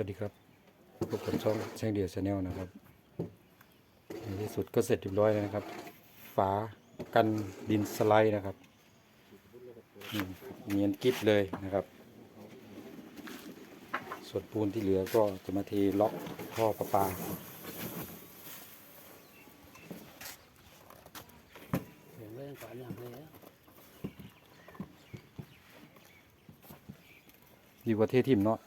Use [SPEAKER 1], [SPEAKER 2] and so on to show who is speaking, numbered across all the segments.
[SPEAKER 1] วัสดีครับพบกับช่องแช่งเดียวชาแนลนะครับในที่สุดก็เสร็จเรียบร้อยแล้วนะครับ ฝากันดินสไลด์นะครับเนียนกิฟเลยนะครับ ส่วนปูนที่เหลือก็จะมาเทล็อกท่อประปา
[SPEAKER 2] องก่อนอย่างเลยนะ
[SPEAKER 1] ดีกว่าเททิมเนาะ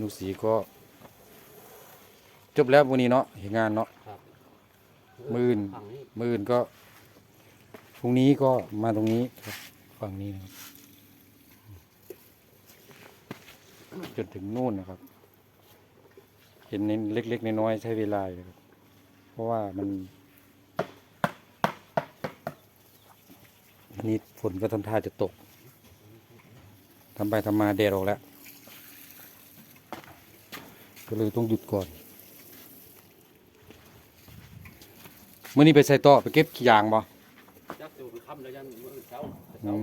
[SPEAKER 1] นูสีก็ จบแล้ววันนี้เนาะเห็นงานเนาะ
[SPEAKER 2] ครับ
[SPEAKER 1] มื่น
[SPEAKER 2] ฝั่งนี้
[SPEAKER 1] มื่นก็พรุ่งนี้ก็มาตรงนี้ครับฝั่งนี้นะครับจนถึงนู่นนะครับ เห็นในเล็กๆน้อยๆใช้เวลาอยู่ครับ เพราะว่ามันอันนี้ฝนก็ทำท่าจะตกทำไปทำมาแดดออกแล้ว ก็เลยต้องหยุดก่อนเมื่อนี้ไปใส่ต่อไปเก็บขี้ยางบ่
[SPEAKER 2] ยักษ์อยู่ค่ำแล้วยันมือเช้า
[SPEAKER 1] อื
[SPEAKER 2] เช้าม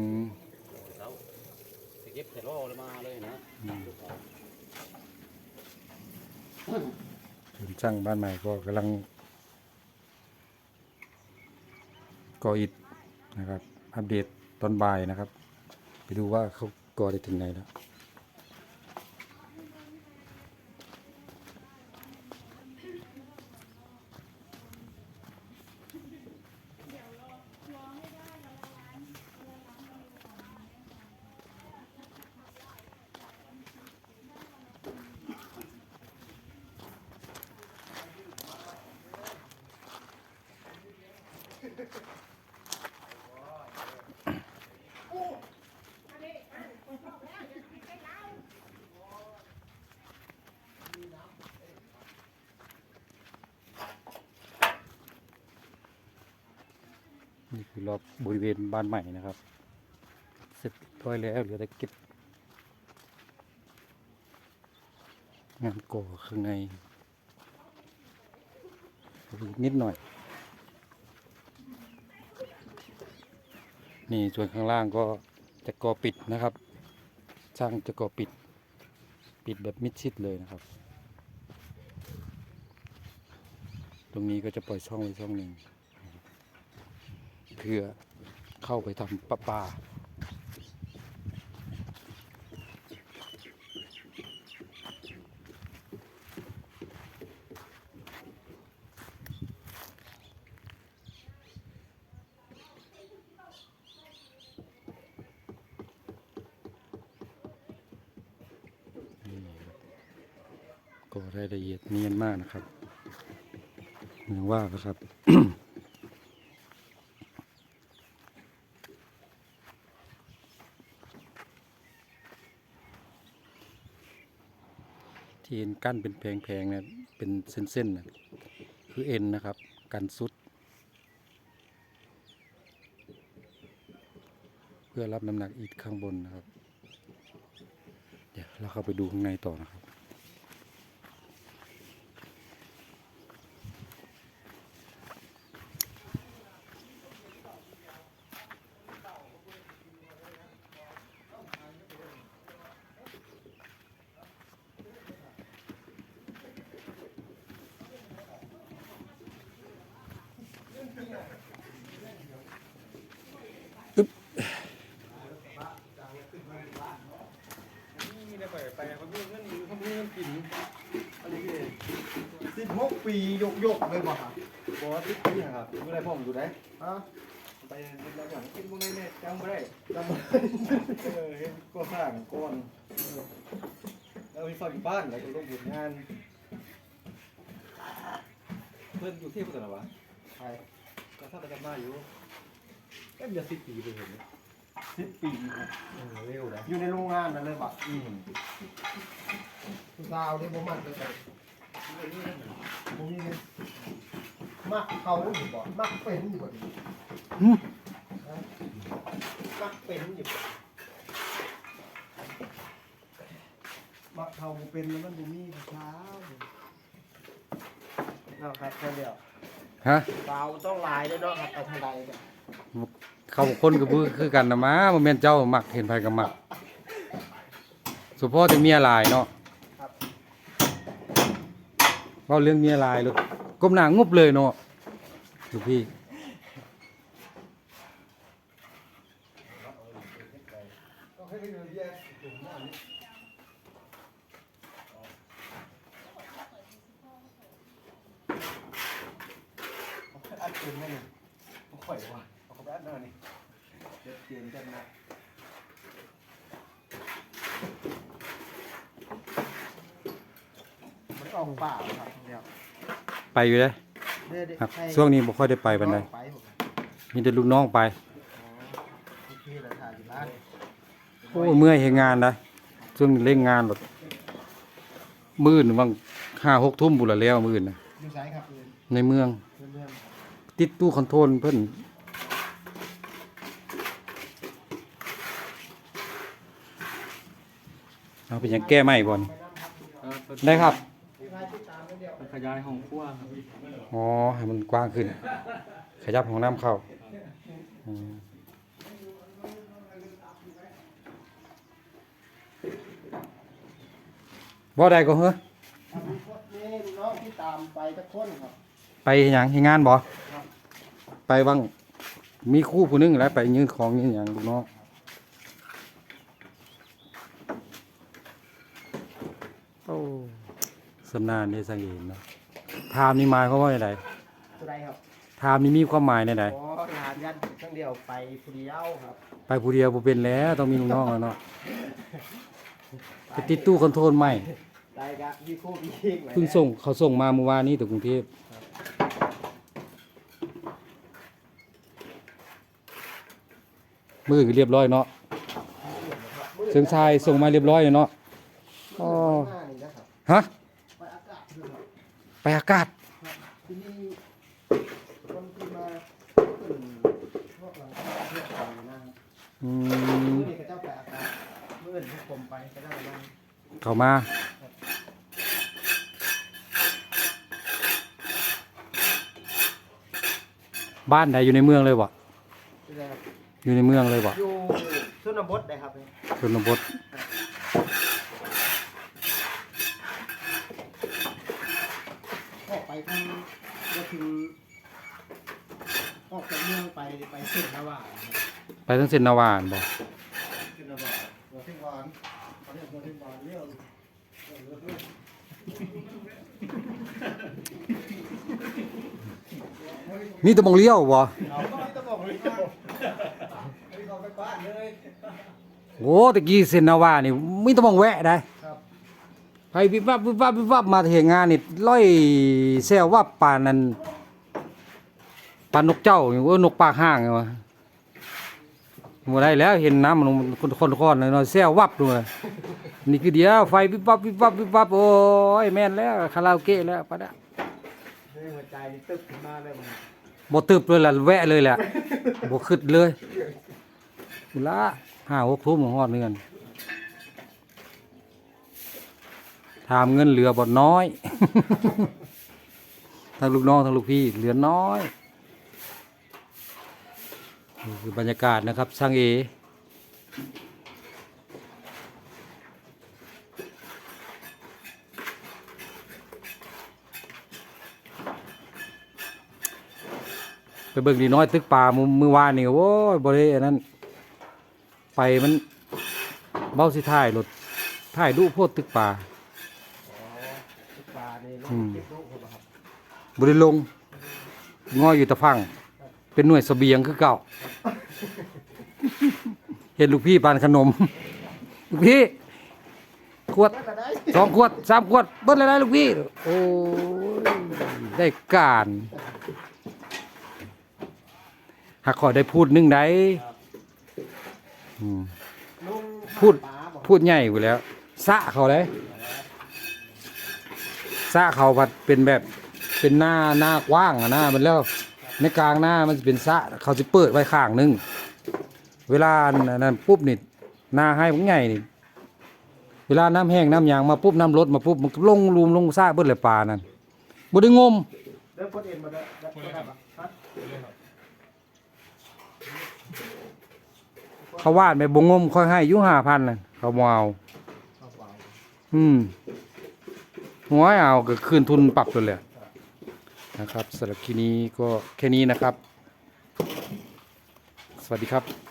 [SPEAKER 2] เช้าไปเก็บใส่ล่อแล้วมาเลยนะ
[SPEAKER 1] ถึงช่างบ้านใหม่ก็กำลังก่ออิฐนะครับ อัปเดตตอนบ่ายนะครับ ไปดูว่าเขาก่อได้ถึงไหนแล้ว นี่คือรอบบริเวณบ้านใหม่นะครับ เสร็จร้อยแล้วเหลือแต่เก็บงานก่อข้างในนิดหน่อย นี่ส่วนข้างล่างก็จะก่อปิดนะครับช่างจะก่อปิด ปิดแบบมิดชิดเลยนะครับ ตรงนี้ก็จะปล่อยช่องไว้ช่องหนึ่งเพื่อเข้าไปทำปลาปา ก็รายละเอียดเนียนมากนะครับอย่างว่านะครับที่เอ็นกั้นเป็นแพงๆเนี่ยเป็นเส้นๆนะคือเอ็นนะครับ กันสุด เพื่อรับน้ำหนักอิฐข้างบนนะครับ เดี๋ยวเราเข้าไปดูข้างในต่อนะครับ
[SPEAKER 3] ไปไปเขามีเงินเขามีเงินกินอะไรพี่สิบหกปียกยกเลยบ่ครับบอกว่าสิบปีครับเมื่อไรผมอยู่ได้ฮะไปแล้วอย่างกินพวกนี้เนี่ยจำไม่ได้จำไม่ได้เออเห็นก็สร้างก้อนแล้วมีฝากอยู่บ้านแล้วก็ลงบุญงาน เพื่อนอยู่ที่พุทธนะวะใช่ก็ทราบกันมาอยู่เอ็มจะสิบปีไปเห็นไหม
[SPEAKER 4] สิบปีครับ
[SPEAKER 3] เออเร็วนะ
[SPEAKER 4] อยู่ในโรงงานนั่นเลยบัก
[SPEAKER 3] อืม
[SPEAKER 4] ผู้สาวนี่บ่มันเลยบ่มีเลยมักเขาอยู่บ่มักเป็นอยู่บ่ดี
[SPEAKER 1] หืม
[SPEAKER 4] ฮะมักเป็นอยู่บ่มักเขาบ่เป็นแล้วมันบ่มีผู้สาวเนาะครับแค่เดียว
[SPEAKER 1] ฮะ
[SPEAKER 4] สาวต้องหลายเด้อเนาะครับเอาเท่าใดกัน
[SPEAKER 1] เขาคนกับคือคือกันนะมาบ่แม่นเจ้ามักเห็นไผก็มัก สุพ่อแต่เมียหลายเนาะ
[SPEAKER 4] ครับ
[SPEAKER 1] เว้าเรื่องเมียหลายลูกก้มหน้างุบเลยเนาะลูกพี่
[SPEAKER 4] องให้เงินเยอะถึงนั่นนี่อันอื่นไหมนี่บ่ข่อยว่ะ เอาเข้าไปอันเด้อนี่เดี๋ยวเตรียมกันนะมันออกเปล่าครับเดียว
[SPEAKER 1] ไปอยู่เด้
[SPEAKER 4] เด้อเด้อ
[SPEAKER 1] ครับ
[SPEAKER 4] ให้
[SPEAKER 1] ช่วงนี้บ่ค่อยได้ไปปานใด
[SPEAKER 4] ไปผม
[SPEAKER 1] มีแต่ลูกน้องไป
[SPEAKER 4] อ๋อโอเคแล้วถ่ายอยู่บ้าน
[SPEAKER 1] โอ้เมื่อยเฮ็ดงานนะช่วงนี้เร่งงานหมดมื้อนึงบาง5 6ทุ่มบุนละแล้วมื้อน่ะ
[SPEAKER 4] อยู่ไสครับเพื่อน
[SPEAKER 1] ในเมือง
[SPEAKER 4] เพื่อนเพื่อน
[SPEAKER 1] ติดตู้คอนโทรลเพิ่น เอาเป็นหยังแก้ไหมบ่นได้ครับ
[SPEAKER 4] พี่พายติดตามกันเดียว
[SPEAKER 2] มันขยายห้องครัวครับ
[SPEAKER 1] อ๋อ ให้มันกว้างขึ้น ขยับของน้ำเข้าอืมบ่ได้ก็เฮ้อ
[SPEAKER 4] ครับมีคนนี่ลูกน้องที่ตามไปทุกคนครับ
[SPEAKER 1] ไปเฮ็ดหยังเฮ็ดงานบ่ไปบ้างมีครู่ผู้หนึงแล้วไปยืนของยืนหยังลูกน้องโอ้ สำนานได้สังเกตเนาะถามนี่หมายความว่าได
[SPEAKER 4] ตัวใดครับ
[SPEAKER 1] ถามนี่มีความหมายในใด
[SPEAKER 4] อ๋อหลานยันทั้งเดียวไปผู้เดียวครับ
[SPEAKER 1] ไปผู้เดียวบ่เป็นแล้วต้องมีลูกน้องแล้วเนาะไปติดตู้คอนโทรลใหม่
[SPEAKER 4] ได้กะมีคู่มียิงไว้
[SPEAKER 1] เพิ่งส่งเขาส่งมาเมื่อวานนี้ถึงกรุงเทพมือก็เรียบร้อยเนาะเชิงชายส่งมาเรียบร้อยเนาะอ๋อ
[SPEAKER 4] หน้านี่นะครับ
[SPEAKER 1] ฮะ
[SPEAKER 4] ไปอากาศด้วยครับ
[SPEAKER 1] ไปอากาศ
[SPEAKER 4] ที่นี่คนที่มาขึ้นพวกหลังคาเพื่อไปนะครับ
[SPEAKER 1] อื
[SPEAKER 4] มื่
[SPEAKER 1] ม
[SPEAKER 4] อนี้ก็เจ้าไปอากาศมื่ออื่นพวกผมไปก็ได้นั่ง
[SPEAKER 1] เข้ามาบ้านไหนอยู่ในเมืองเลยวะ
[SPEAKER 4] ที่ไหนครับ
[SPEAKER 1] อยู่ในเมืองเลยวะ
[SPEAKER 4] อยู่ชนบทได้ครับเนี่ย
[SPEAKER 1] ชนบท
[SPEAKER 4] ออกไป ทางก็คือออกจากเมืองไปไปเส้นนาวาครับ
[SPEAKER 1] ไปทั้งเซนนาวานบ่
[SPEAKER 4] เส้นนาวาหัวเส้นวานเขาเรียกหัวเส้นวานเรียก
[SPEAKER 1] มีแตะมองเลี้ยวบ่
[SPEAKER 4] เอาไม่ต้องบอกเลยไม่ต้องไปบ้านเลย
[SPEAKER 1] โอ้ตะกี้เซนนาวานี่มีแตะมองแวะได้ ไปวิบวับวิบวับวิบวับมาเฮ็ดงานนี่ร้อยแซววับป่านนั้นป่านนกเจ้าอยู่ว่านกปากห้างไงวะบ่ได้แล้วเห็นน้ำมันคนๆๆเนาะแซววับด้วยนี่คือเดียวไฟวิบวับวิบวับวิบวับโอ้ยแม่นแล้วคาราโอเกะแล้วปะนะ
[SPEAKER 4] นี่หัวใจนี่ตึ๊บขึ้นมาเลยมัน
[SPEAKER 1] บ่ตึบเลยล่ะแวะเลยแหละบ่คิดเลยละห้าหกทุ่มฮอดเงิน ถามเงินเหลือบ่น้อย ทั้งลูกน้องทั้งลูกพี่เหลือน้อยนี่คือบรรยากาศนะครับช่างเอไปเบิ่งดีน้อยตึกป่ามือมือวานนี่โอ้ยบ่ได้อันนั้น ไปมันเบ้าสิถ่ายรถถ่ายดูโพดตึกป่า
[SPEAKER 4] อ๋อทุกปลานี่ล
[SPEAKER 1] อืม
[SPEAKER 4] บริ
[SPEAKER 1] ลงงอยอยู่ตะพัง เป็นหน่วยเสบียงคือเก่า เห็นลูกพี่ปานขนม ลูกพี่ ขวดสองขวดสามขวด เบิ้ลอะไรลูกพี่ โอ้ยได้การ หากขอได้พูดหนึงได้อืม พูด พูดใหญ่อยู่แล้ว สะเขาเลย สะเขาผัดเป็นแบบเป็นหน้าหน้ากว้างอะหน้ามันแล้วในกลางหน้ามันจะเป็นสะเขาจะเปิดไว้ข้างหนึง เวลาอันนั้นปุ๊บนี่หน้าให้พวกใหญ่นี่เวลาน้ำแห้งน้ำยางมาปุ๊บน้ำลดมาปุ๊บมันลงรูมลงซ่าเบิดเลยปลานั่นบ่ได้งม
[SPEAKER 4] เริ่มกดเอ็นมาได้ได้ได้ครับฮะ
[SPEAKER 1] เขาวาดไปบ่งมค่อยให้อยู่5,000น่ะเขาบ่เอาอืม หัวเอาก็คืนทุนปรับเลยแหละนะครับสำหรับคลิปนี้ก็แค่นี้นะครับ สวัสดีครับ